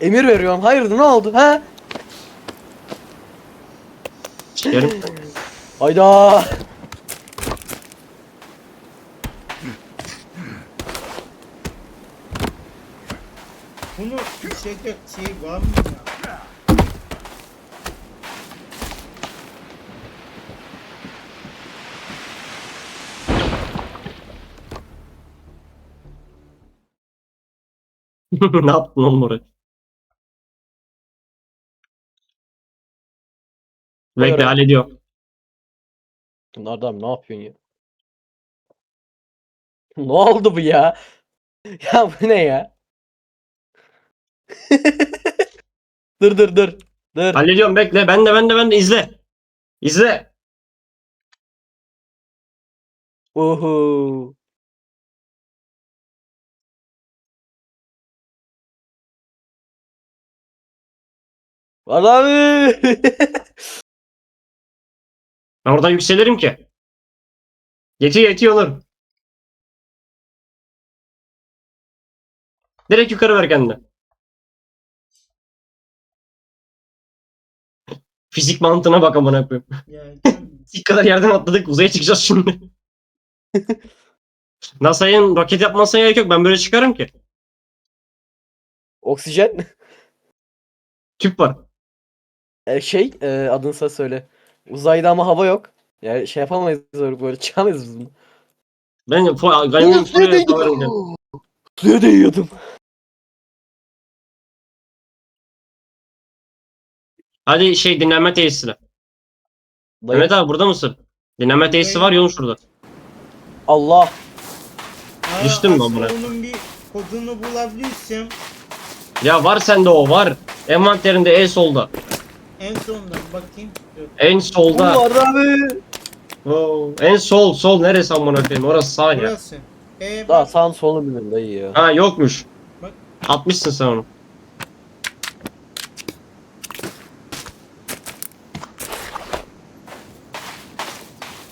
Emir veriyorum. Hayırdır ne oldu ha? Sikerim. Hayda. Bunu düşecek şey var mı ya? ne yaptın oğlum oraya? Bekle Buyurun. hallediyor. Adam ne yapıyorsun ya? ne oldu bu ya? Ya bu ne ya? dur dur dur. Dur. Hallediyorum bekle. Ben de ben de ben de izle. İzle. Uhu. Abi. Ben oradan yükselirim ki. Yetiyor yetiyor Onur. Direkt yukarı ver kendini. Fizik mantığına bak amına koyayım. Ya can- İlk kadar yerden atladık uzaya çıkacağız şimdi. NASA'nın roket yapmasına gerek yok. Ben böyle çıkarım ki. Oksijen. Tüp var. E, şey e, adını sen söyle. Uzayda ama hava yok. Yani şey yapamayız böyle, böyle çıkamayız biz bunu. Ben gayrimenkul suya falan Suya değiyordum. Hadi şey dinlenme tesisine. Dayı. Mehmet abi burada mısın? Dinlenme tesisi var yolun şurada. Allah. Aa, Düştün mü aslında amına? Onun bir kodunu bulabilirsem Ya var sende o var. Envanterinde en solda. En sondan bakayım. En solda. Var abi. Oo, en sol sol neresi amına koyayım? Orası sağ ya. Burası. E, Daha bak, sağın solunu bilmiyorum dayı ya. Ha yokmuş. Bak. Atmışsın sen onu.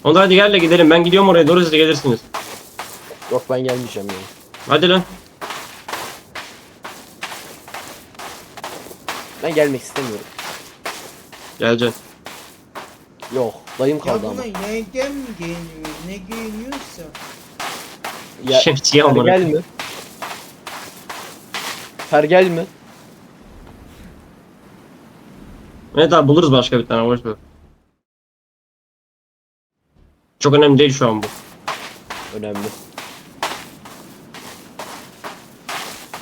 Onda hadi gel de gidelim. Ben gidiyorum oraya doğru siz de gelirsiniz. Yok ben gelmeyeceğim ya. Hadi lan. Ben gelmek istemiyorum. Geleceksin. Yok. Dayım ya kaldı ama. buna yerden mi giyiniyor? Ne giyiniyorsa. Ya, Şemsiye amına. Pergel mi? Pergel mi? Evet abi buluruz başka bir tane boş ver. Çok önemli değil şu an bu. Önemli.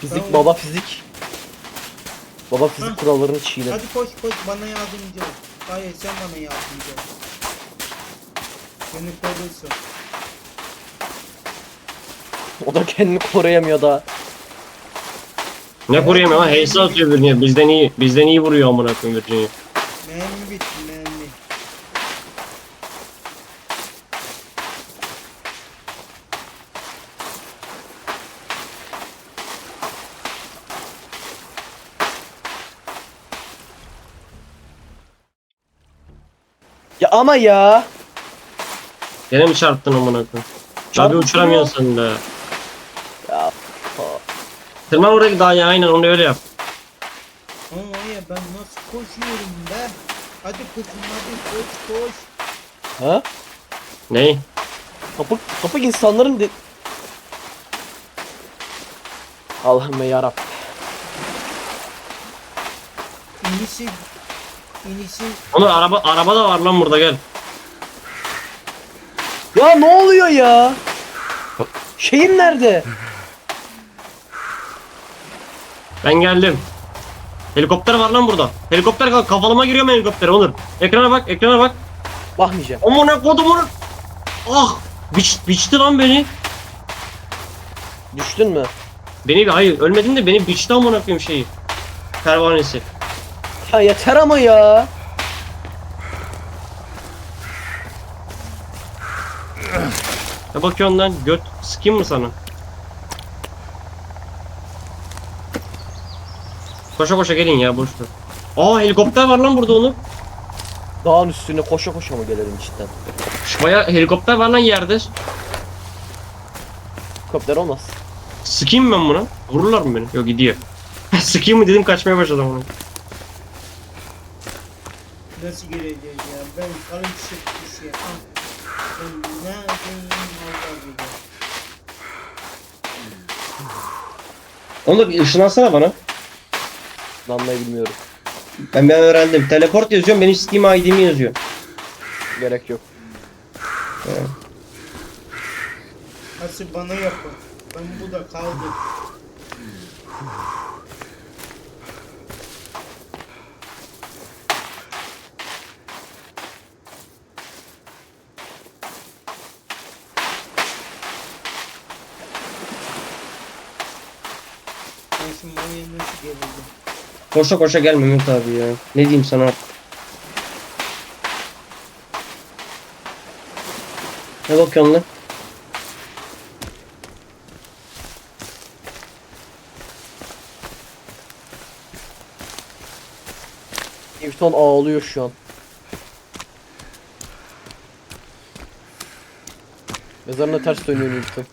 Fizik Tamam. baba fizik. Baba fizik Hah. kurallarını çiğne. Hadi koş koş bana yardımcı ol. Hayır sen bana yardımcı ol. Seni korursun. O da kendini koruyamıyor daha. Ne koruyamıyor ama Heysa atıyor Virginia. Bizden iyi. Bizden iyi vuruyor amına koyayım Virginia. Mermi bitti mermi. Ya Ya ama ya. Gene mi çarptın amına koyayım? Abi Çarptım uçuramıyorsun sen de. Ya. Tırman oraya daha ya aynen onu öyle yap. Ama var ya ben nasıl koşuyorum be. Hadi kızım hadi koş koş. Ha? Ney? Kapık, kapık insanların de... Allah'ım ya yarabbim. İnişi inişi Onu araba araba da var lan burada gel. Ya ne oluyor ya? Şeyim nerede? Ben geldim. Helikopter var lan burada. Helikopter kafalıma giriyor mu helikopter Onur? Ekrana bak, ekrana bak. Bakmayacağım. Amına kodumun. Ah! Biç, biçti lan beni. Düştün mü? Beni hayır ölmedim de beni biçti amına koyayım şeyi. Pervanesi. Ya yeter ama ya. Ne bakıyorsun lan? Göt sıkayım mı sana? Koşa koşa gelin ya boş ver. Aa helikopter var lan burada onu. Dağın üstüne koşa koşa mı gelelim cidden? Baya helikopter var lan yerde. Helikopter olmaz. Sıkayım ben buna. Vururlar mı beni? Yok gidiyor. Sıkayım mı dedim kaçmaya başladım onu. Nasıl gireceğiz ya? Ben karışık bir şey. Ah. Ben neredeyim Allah bilir. Onur ışınlansana bana. Anlayı bilmiyorum. Ben ben öğrendim. Teleport yazıyorum benim Steam ID'mi yazıyor. Gerek yok. Asıl bana yapın. Ben burada kaldım. Şimdi oraya nasıl geleceğim? Koşa koşa gel Mehmet abi ya. Ne diyeyim sana? Ne bakıyorsun lan? Newton ağlıyor şu an. Mezarına ters dönüyor Newton.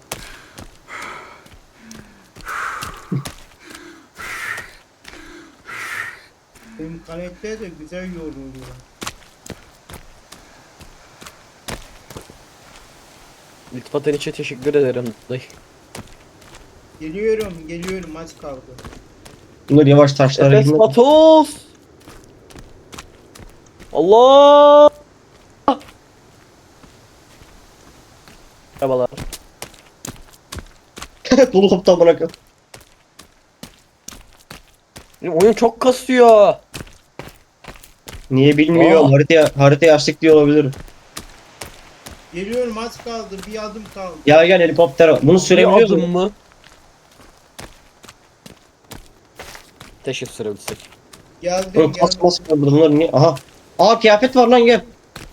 Benim karakter de güzel yoruluyor. İltifatın için teşekkür ederim dayı. Geliyorum, geliyorum az kaldı. Bunlar yavaş taşlara Efes girme. Patos! Allah! Merhabalar. Dolu koyayım. Benim oyun çok kasıyor. Niye bilmiyorum. Aa. Haritaya, haritayı açtık diye olabilir. Geliyorum az kaldı, bir adım kaldı. Ya gel helikopter var. Bunu sürebiliyor musun? mı? Teşekkür sürebilsek. Geldim, Oğlum geldim. kas var burada bunlar niye? Aha. Aa kıyafet var lan gel.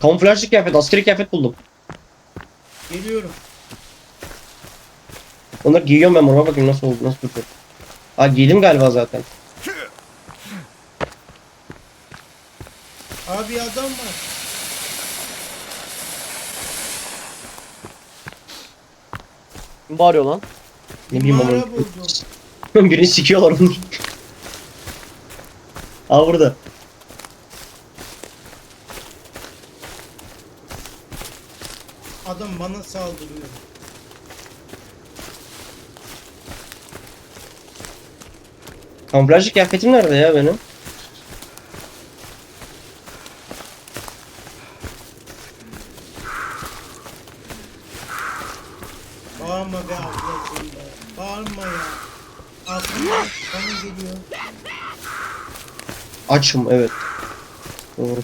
Kamuflajlı kıyafet, askeri kıyafet buldum. Geliyorum. Onları giyiyorum ben ona bakayım nasıl oldu, nasıl duruyor. Aa giydim galiba zaten. Abi adam var. Kim bağırıyor lan? Ne bileyim Mağara ama. buldum. Birini sikiyorlar onu. Aa burada. Adam bana saldırıyor. Kamuflajlı kıyafetim nerede ya benim? Bağırma be ablacığım be. Bağırma ya. Aslında bana geliyor. Açım evet. Doğru.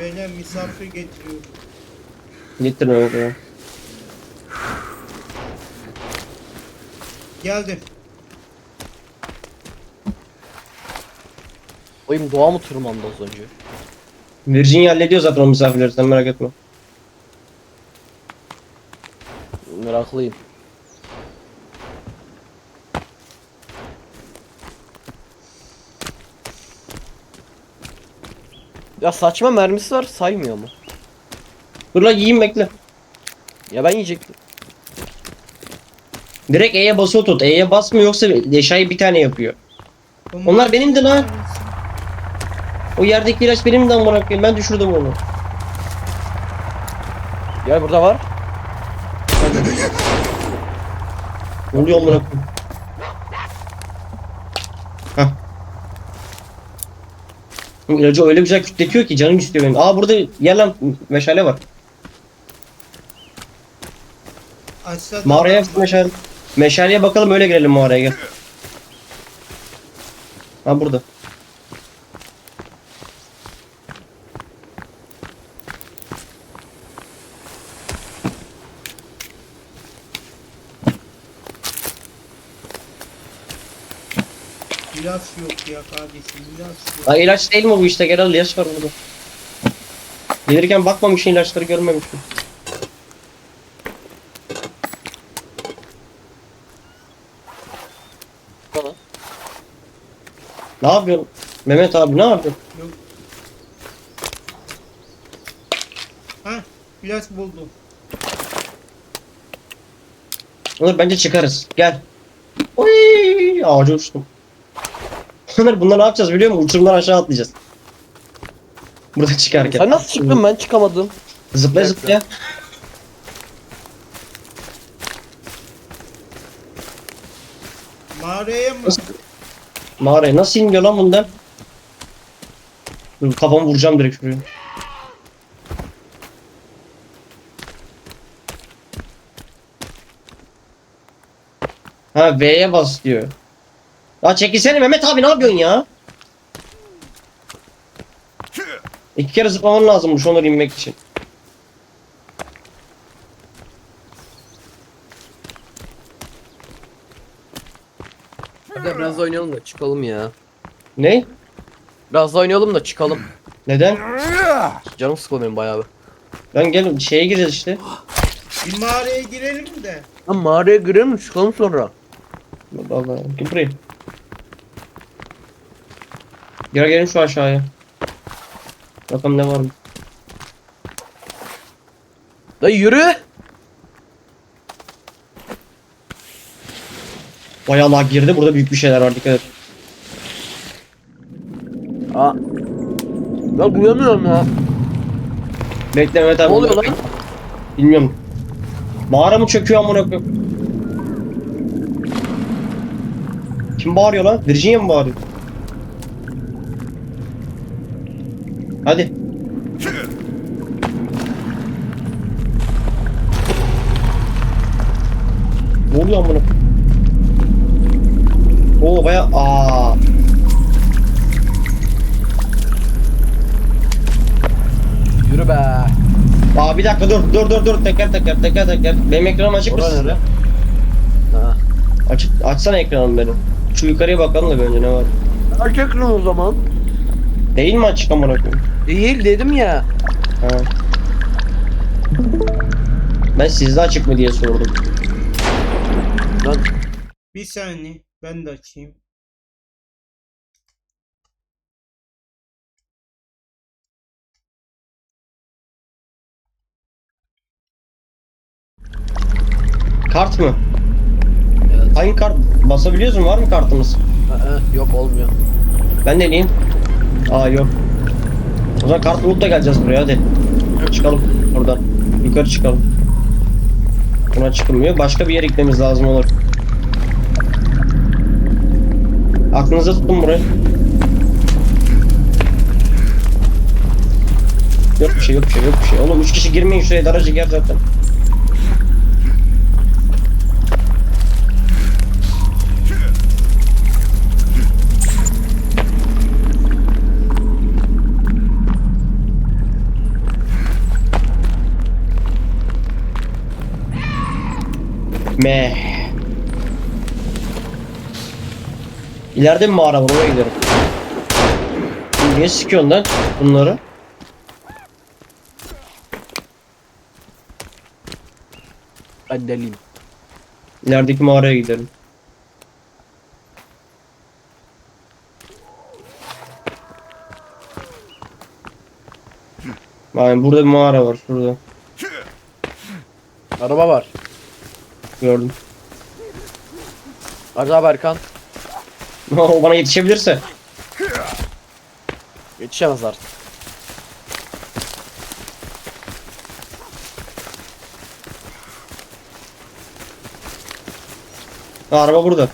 Beyler misafir getiriyor. Getirin öyle ya. Geldim. Oyun doğa mı tırmandı az önce? Virginia hallediyor zaten o misafirleri sen merak etme. Meraklıyım. Ya saçma mermisi var saymıyor mu? Dur lan yiyeyim bekle. Ya ben yiyecektim. Direkt E'ye basılı tut. E'ye basmıyor yoksa eşyayı bir tane yapıyor. Onlar benimdi lan. O yerdeki ilaç benim de amına koyayım. Ben düşürdüm onu. Gel burada var. Ne oluyor amına koyayım? Hah. İlacı öyle güzel kütletiyor ki canım istiyor benim. Aa burada yer lan meşale var. Aşağıda Mağaraya meşale. Meşaleye bakalım öyle girelim mağaraya gel. Ha burada. İlaç yok ya kardeşim ilaç yok. Ha ilaç değil mi bu işte? Gel al ilaç var burada. Gelirken bakmamışsın ilaçları görmemişsin. Ne yapıyorsun? Mehmet abi ne yapıyorsun? Yok. Ha ilaç buldum. Onur bence çıkarız. Gel. Oy, ağaca uçtum. Onur bunlar ne yapacağız biliyor musun? Uçurumdan aşağı atlayacağız. Burada çıkarken. Sen nasıl çıktın ben çıkamadım. Zıplaya zıplaya. Mağaraya mı? Nasıl? Mağaraya nasıl iniyor lan bundan? Dur kafamı vuracağım direkt şuraya. Ha V'ye bas diyor. Ya çekilsene Mehmet abi ne yapıyorsun ya? İki kere zıplaman lazımmış onları inmek için. Hadi biraz da oynayalım da çıkalım ya. Ne? Biraz da oynayalım da çıkalım. Neden? Canım sıkılıyor benim bayağı bir. Ben gel şeye gireceğiz işte. Bir mağaraya girelim de. Lan mağaraya girelim çıkalım sonra. Allah Allah. Gel buraya. Gel gelin şu aşağıya. Bakalım ne var mı? Dayı yürü. Bayağı lag girdi. Burada büyük bir şeyler var. Dikkat et. Aa. Ya duyamıyorum ya. Bekle Mehmet Ne abi. oluyor lan? Bilmiyorum. Mağara mı çöküyor amına koyayım? Kim bağırıyor lan? Virginia mı bağırıyor? Hadi. Ne oluyor amına? Oo baya aa. Yürü be. Aa bir dakika dur dur dur dur teker teker teker teker. Benim ekranım açık mı Orada sizde? Açık açsana ekranım benim. Şu yukarıya bakalım da bir önce ne var. Aç ekranı o zaman. Değil mi açık amına koyayım? Değil dedim ya. Ha. Ben sizde açık mı diye sordum. Lan Bir saniye. Ben de açayım. Kart mı? Evet. Hangi kart? Basabiliyoruz mu? Var mı kartımız? Aa, yok olmuyor. Ben deneyeyim. Aa yok. O zaman kart bulup da geleceğiz buraya hadi. Çıkalım buradan. Yukarı çıkalım. Buna çıkılmıyor. Başka bir yere gitmemiz lazım olur. Aklınıza tutun burayı. Yok bir şey yok bir şey yok bir şey. Oğlum 3 kişi girmeyin şuraya daracık yer zaten. Me. İleride bir mağara var oraya gidelim. Niye sıkıyorsun lan bunları? Ben deliyim. İlerideki mağaraya gidelim. Yani burada bir mağara var şurada. Araba var. Gördüm. Araba Erkan. o bana yetişebilirse. Yetişemez artık. Ha, araba burada.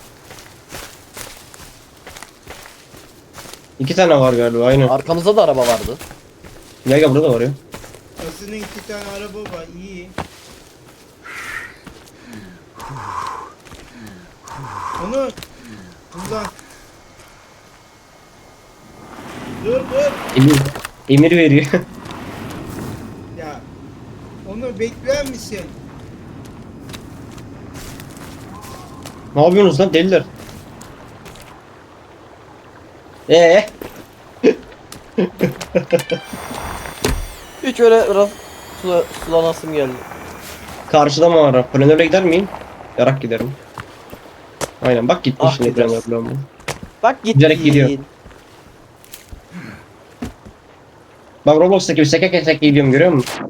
İki tane var galiba aynen. Arkamızda da araba vardı. Gel gel burada var ya. Aslında iki tane araba var. iyi. Onu Ulan. Dur dur. Emir, emir veriyor. Ya. Onu bekler misin? ne yapıyorsunuz lan deliler? Ee, Hiç öyle biraz sula, sulanasım geldi. karşıda mağara. Planöre gider miyim? Yarak giderim. Aynen bak gitmiş Ah, şimdi gidersin. planör. Bak git. Giderek gidiyor. Bak Roblox'taki bir seke seke gidiyorum görüyor musun?